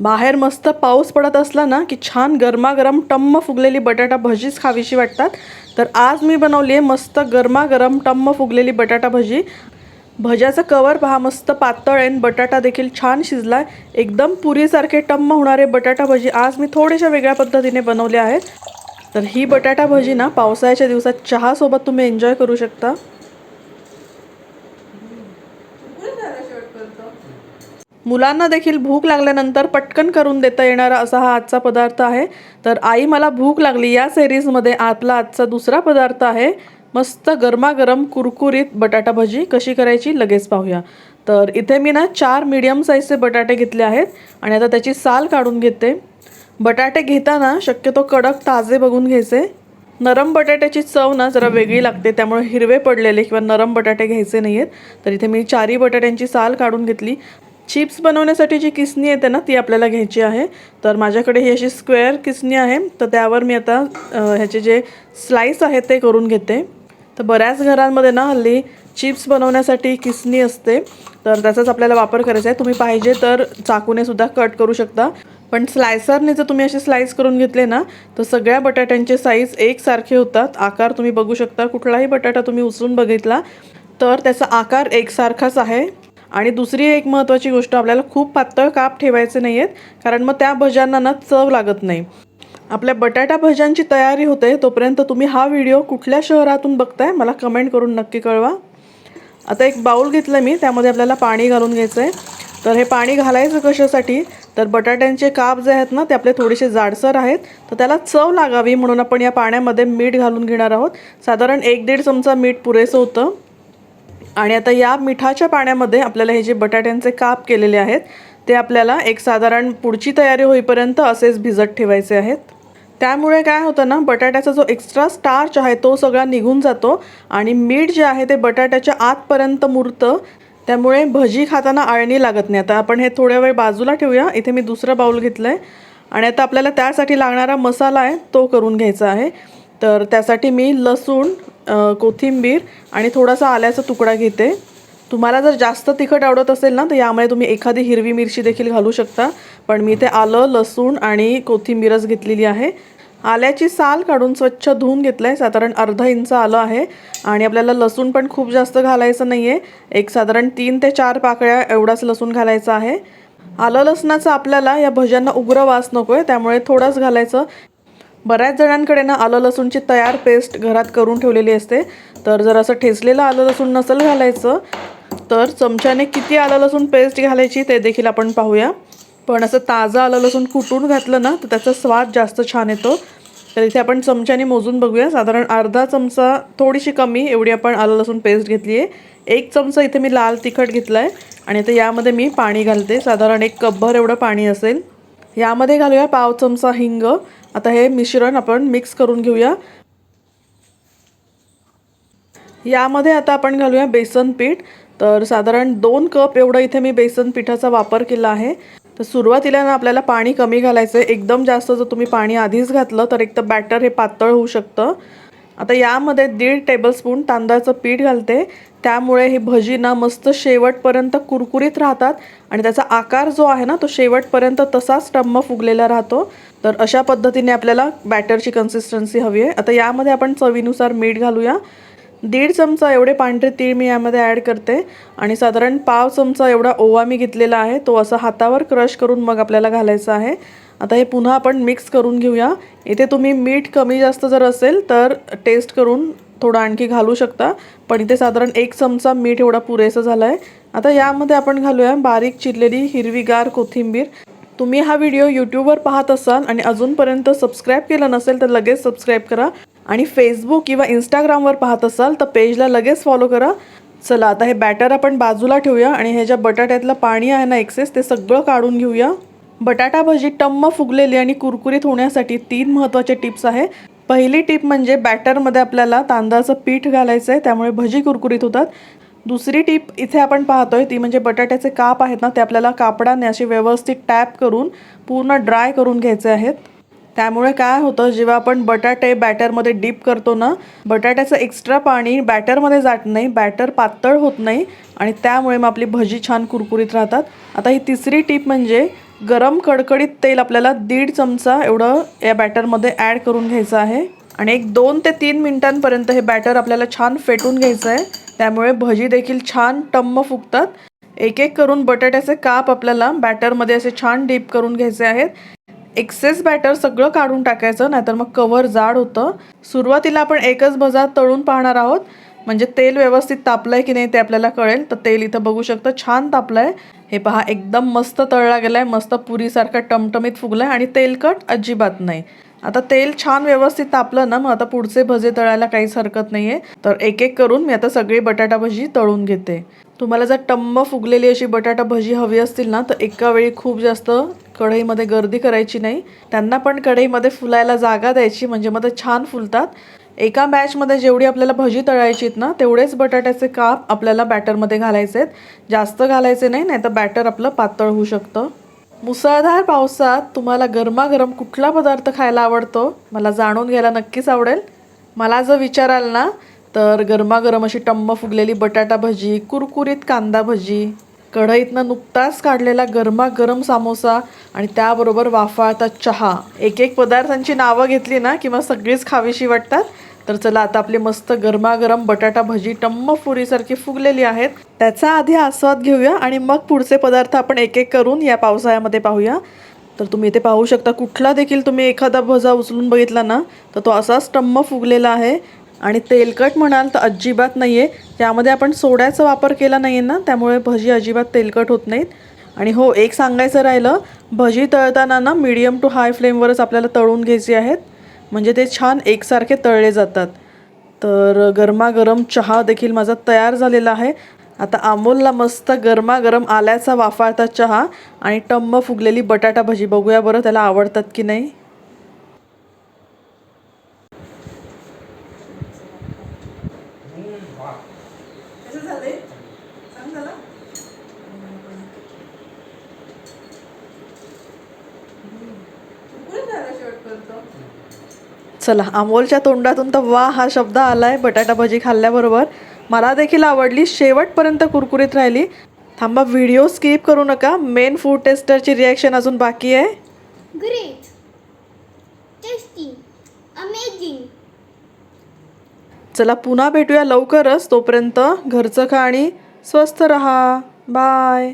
बाहेर मस्त पाऊस पडत असला ना की छान गरमागरम टम्म फुगलेली बटाटा भजीच खावीशी वाटतात. तर आज मी बनवली आहे मस्त गरमागरम टम्म फुगलेली बटाटा भजी. भज्याचं कवर पहा मस्त पातळ आहे आणि बटाटा देखील छान शिजला आहे एकदम पुरीसारखे टम्म होणारे बटाटा भजी आज मी थोड्याशा वेगळ्या पद्धतीने बनवल्या आहेत. तर ही बटाटा भजी ना पावसाळ्याच्या दिवसात चहासोबत तुम्ही एन्जॉय करू शकता. मुलांना देखील भूक लागल्यानंतर पटकन करून देता येणारा असा हा आजचा पदार्थ आहे. तर आई मला भूक लागली. या सिरीजमध्ये आपला आजचा दुसरा पदार्थ आहे. मस्त गरमागरम कुरकुरीत बटाटा भजी. कशी करायची? लगेच पाहूया. तर इथे मी ना चार मीडियम साईजचे बटाटे घेतले आहेत आणि आता त्याची साल काढून घेते. बटाटे घेताना शक्यतो कडक ताजे बघून घ्यायचे. नरम बटाट्याची चव ना जरा वेगळी लागते. त्यामुळे हिरवे पडलेले किंवा नरम बटाटे घ्यायचे नाही आहेत तर इथे मी चारी बटाट्यांची साल काढून घेतली. चिप्स बनवण्यासाठी जी किसणी येते ना ती आपल्याला घ्यायची आहे. तर माझ्याकडे ही अशी स्क्वेअर किसणी आहे. तर त्यावर मी आता ह्याचे जे स्लाईस आहेत ते करून घेते. तर बऱ्याच घरांमध्ये ना हल्ली चिप्स बनवण्यासाठी किसणी असते. तर त्याचाच आपल्याला वापर करायचा आहे. तुम्ही पाहिजे तर चाकूने सुद्धा कट करू शकता. पण स्लायसरने जर तुम्ही असे स्लाईस करून घेतले ना तर सगळ्या बटाट्यांचे साईज एकसारखे होतात. आकार तुम्ही बघू शकता. कुठलाही बटाटा तुम्ही उचलून बघितला तर त्याचा आकार एकसारखाच आहे. आणि दुसरी एक महत्त्वाची गोष्ट आपल्याला खूप पातळ काप ठेवायचे नाही आहेत कारण मग त्या भज्यांना ना चव लागत नाही. आपल्या बटाटा भज्यांची तयारी होते तोपर्यंत तुम्ही हा व्हिडिओ कुठल्या शहरातून बघताय मला कमेंट करून नक्की कळवा. आता एक बाऊल घेतलं मी त्यामध्ये आपल्याला पाणी घालून घ्यायचं आहे तर हे पाणी घालायचं कशासाठी? तर बटाट्यांचे काप जे आहेत ना ते आपले थोडेसे जाडसर आहेत तर त्याला चव लागावी म्हणून आपण या पाण्यामध्ये मीठ घालून घेणार आहोत. साधारण एक दीड चमचा मीठ पुरेसं होतं. आणि आता या मिठाच्या पाण्यामध्ये आपल्याला हे जे बटाट्यांचे काप केलेले आहेत ते आपल्याला एक साधारण पुढची तयारी होईपर्यंत असेच भिजत ठेवायचे आहेत. त्यामुळे काय होतं ना बटाट्याचा जो एक्स्ट्रा स्टार्च आहे तो सगळा निघून जातो आणि मीठ जे आहे ते बटाट्याच्या आतपर्यंत मुरतं. त्यामुळे भजी खाताना आळणी लागत नाही. आता आपण हे थोड्या वेळ बाजूला ठेवूया. इथे मी दुसरं बाऊल घेतलं आहे आणि आता आपल्याला त्यासाठी लागणारा मसाला आहे तो करून घ्यायचा आहे. तर त्यासाठी मी लसूण कोथिंबीर आणि थोडासा आल्याचा तुकडा घेते. तुम्हाला जर जास्त तिखट आवडत असेल ना तर यामुळे तुम्ही एखादी हिरवी मिरची देखील घालू शकता. पण मी इथे आलं लसूण आणि कोथिंबीरच घेतलेली आहे. आल्याची साल काढून स्वच्छ धुवून घेतलं आहे साधारण अर्धा इंच आलं आहे. आणि आपल्याला लसूण पण खूप जास्त घालायचं नाही आहे एक साधारण तीन ते चार पाकळ्या एवढाच लसूण घालायचा आहे. आलं लसणाचा आपल्याला या भज्यांना उग्र वास नको आहे त्यामुळे थोडंच घालायचं. बऱ्याच जणांकडे ना आलं लसूणची तयार पेस्ट घरात करून ठेवलेली असते. तर जर असं ठेचलेलं आलं लसूण नसेल घालायचं तर चमच्याने किती आलं लसूण पेस्ट घालायची ते देखील आपण पाहूया. पण असं ताजं आलं लसूण कुटून घातलं ना तर त्याचा स्वाद जास्त छान येतो. तर इथे आपण चमच्याने मोजून बघूया. साधारण अर्धा चमचा थोडीशी कमी एवढी आपण आलं लसूण पेस्ट घेतली आहे एक चमचा इथे मी लाल तिखट घेतला आहे आणि आता यामध्ये मी पाणी घालते. साधारण एक कपभर एवढं पाणी असेल. यामध्ये घालूया पाव चमचा हिंग. आता हे मिश्रण आपण मिक्स करून घेऊया. यामध्ये आता आपण घालूया बेसन पीठ. तर साधारण दोन कप एवढं इथे मी बेसन पिठाचा वापर केला आहे. तर सुरुवातीला ना आपल्याला पाणी कमी घालायचं आहे एकदम जास्त जर तुम्ही पाणी आधीच घातलं तर एक तर बॅटर हे पातळ होऊ शकतं. आता यामध्ये दीड टेबलस्पून तांदळाचं पीठ घालते. त्यामुळे ही भजी ना मस्त शेवटपर्यंत कुरकुरीत राहतात. आणि त्याचा आकार जो आहे ना तो शेवटपर्यंत तसाच टम्म फुगलेला राहतो. तर अशा पद्धतीने आपल्याला बॅटरची कन्सिस्टन्सी हवी आहे. आता यामध्ये आपण चवीनुसार मीठ घालूया. दीड चमचा एवढे पांढरे तीळ मी यामध्ये ॲड करते. आणि साधारण पाव चमचा एवढा ओवा मी घेतलेला आहे. तो असा हातावर क्रश करून मग आपल्याला घालायचा आहे. आता हे पुन्हा आपण मिक्स करून घेऊया. इथे तुम्ही मीठ कमी जास्त जर असेल तर टेस्ट करून थोडं आणखी घालू शकता. पण इथे साधारण एक चमचा मीठ एवढा पुरेसं झालं आहे आता यामध्ये आपण घालूया बारीक चिरलेली हिरवीगार कोथिंबीर. तुम्ही हा व्हिडिओ यूट्यूबवर पाहत असाल आणि अजूनपर्यंत सबस्क्राईब केलं नसेल तर लगेच सबस्क्राईब करा. आणि फेसबुक किंवा इंस्टाग्रामवर पाहत असाल तर पेजला लगेच फॉलो करा. चला आता हे बॅटर आपण बाजूला ठेवूया आणि हे ज्या बटाट्यातलं पाणी आहे ना एक्सेस ते सगळं काढून घेऊया. बटाटा भजी टम्म फुगलेली आणि कुरकुरीत होण्यासाठी तीन महत्त्वाचे टिप्स आहे. पहिली टिप म्हणजे बॅटरमध्ये आपल्याला तांदळाचं पीठ घालायचं आहे त्यामुळे भजी कुरकुरीत होतात. दुसरी टीप इथे आपण पाहतोय ती म्हणजे बटाट्याचे काप आहेत ना ते आपल्याला कापडाने असे व्यवस्थित टॅप करून पूर्ण ड्राय करून घ्यायचे आहेत. त्यामुळे काय होतं जेव्हा आपण बटाटे बॅटरमध्ये डीप करतो ना बटाट्याचं एक्स्ट्रा पाणी बॅटरमध्ये जात नाही बॅटर पातळ होत नाही आणि त्यामुळे मग आपली भजी छान कुरकुरीत राहतात. आता ही तिसरी टीप म्हणजे गरम कडकडीत तेल आपल्याला दीड चमचा एवढं या बॅटरमध्ये ॲड करून घ्यायचं आहे. आणि एक दोन ते तीन मिनिटांपर्यंत हे बॅटर आपल्याला छान फेटून घ्यायचं आहे. त्यामुळे भजी देखील छान टम्म फुगतात. एक एक करून बटाट्याचे काप आपल्याला बॅटरमध्ये असे छान डीप करून घ्यायचे आहेत. एक्सेस बॅटर सगळं काढून टाकायचं नाहीतर मग कव्हर जाड होतं. सुरुवातीला आपण एकच भजा तळून पाहणार आहोत. म्हणजे तेल व्यवस्थित तापलंय की नाही ते आपल्याला कळेल. तर तेल इथं बघू शकतं छान तापलंय. हे पहा एकदम मस्त तळला गेलाय. मस्त पुरीसारखा टमटमीत फुगलाय आणि तेलकट अजिबात नाही. आता तेल छान व्यवस्थित तापलं ना मग आता पुढचे भजे तळायला काहीच हरकत नाहीये. तर एक एक करून मी आता सगळी बटाटा भजी तळून घेते. तुम्हाला जर टम्म फुगलेली अशी बटाटा भजी हवी असतील ना तर एका वेळी खूप जास्त कढईमध्ये गर्दी करायची नाही. त्यांना पण कढईमध्ये फुलायला जागा द्यायची म्हणजे मग ते छान फुलतात. एका बॅचमध्ये जेवढी आपल्याला भजी तळायची आहेत ना तेवढेच बटाट्याचे काप आपल्याला बॅटरमध्ये घालायचे आहेत. जास्त घालायचे नाही नाही तर बॅटर आपलं पातळ होऊ शकतं. मुसळधार पावसात तुम्हाला गरमागरम कुठला पदार्थ खायला आवडतो? मला जाणून घ्यायला नक्कीच आवडेल. मला जर विचाराल ना तर गरमागरम अशी टम्म फुगलेली बटाटा भजी कुरकुरीत कांदा भजी कढईतनं नुकताच काढलेला गरमागरम सामोसा आणि त्याबरोबर वाफाळता चहा. एक एक पदार्थांची नावं घेतली ना किंवा सगळीच खावीशी वाटतात. तर चला आता आपली मस्त गरमागरम बटाटा भजी टम्म पुरीसारखी फुगलेली आहेत. त्याचा आधी आस्वाद घेऊया आणि मग पुढचे पदार्थ आपण एक एक करून या पावसाळ्यामध्ये पाहूया. तर तुम्ही इथे पाहू शकता कुठला देखील तुम्ही एखादा भजा उचलून बघितला ना तर तो असाच टम्म फुगलेला आहे. आणि तेलकट म्हणाल तर अजिबात नाही आहे त्यामध्ये आपण सोड्याचा वापर केला नाही आहे ना त्यामुळे भजी अजिबात तेलकट होत नाहीत. आणि हो एक सांगायचं राहिलं भजी तळताना ना मीडियम टू हाय फ्लेमवरच आपल्याला तळून घ्यायची आहेत. म्हणजे ते छान एकसारखे तळले जातात. तर गरमागरम चहा देखील माझा तयार झालेला आहे. आता अमोलला मस्त गरमागरम आल्याचा वाफाळता चहा आणि टम्म फुगलेली बटाटा भजी बघूया बरं त्याला आवडतात की नाही. चला अमोलच्या तोंडातून तर वा हा शब्द आलाय बटाटा भजी खाल्ल्याबरोबर मला देखील आवडली शेवटपर्यंत कुरकुरीत राहिली थांबा व्हिडिओ स्किप करू नका मेन फूड टेस्टरची रिॲक्शन अजून बाकी आहे. Tasty. Amazing. चला पुन्हा भेटूया लवकरच तोपर्यंत घरचं खा आणि स्वस्त रहा बाय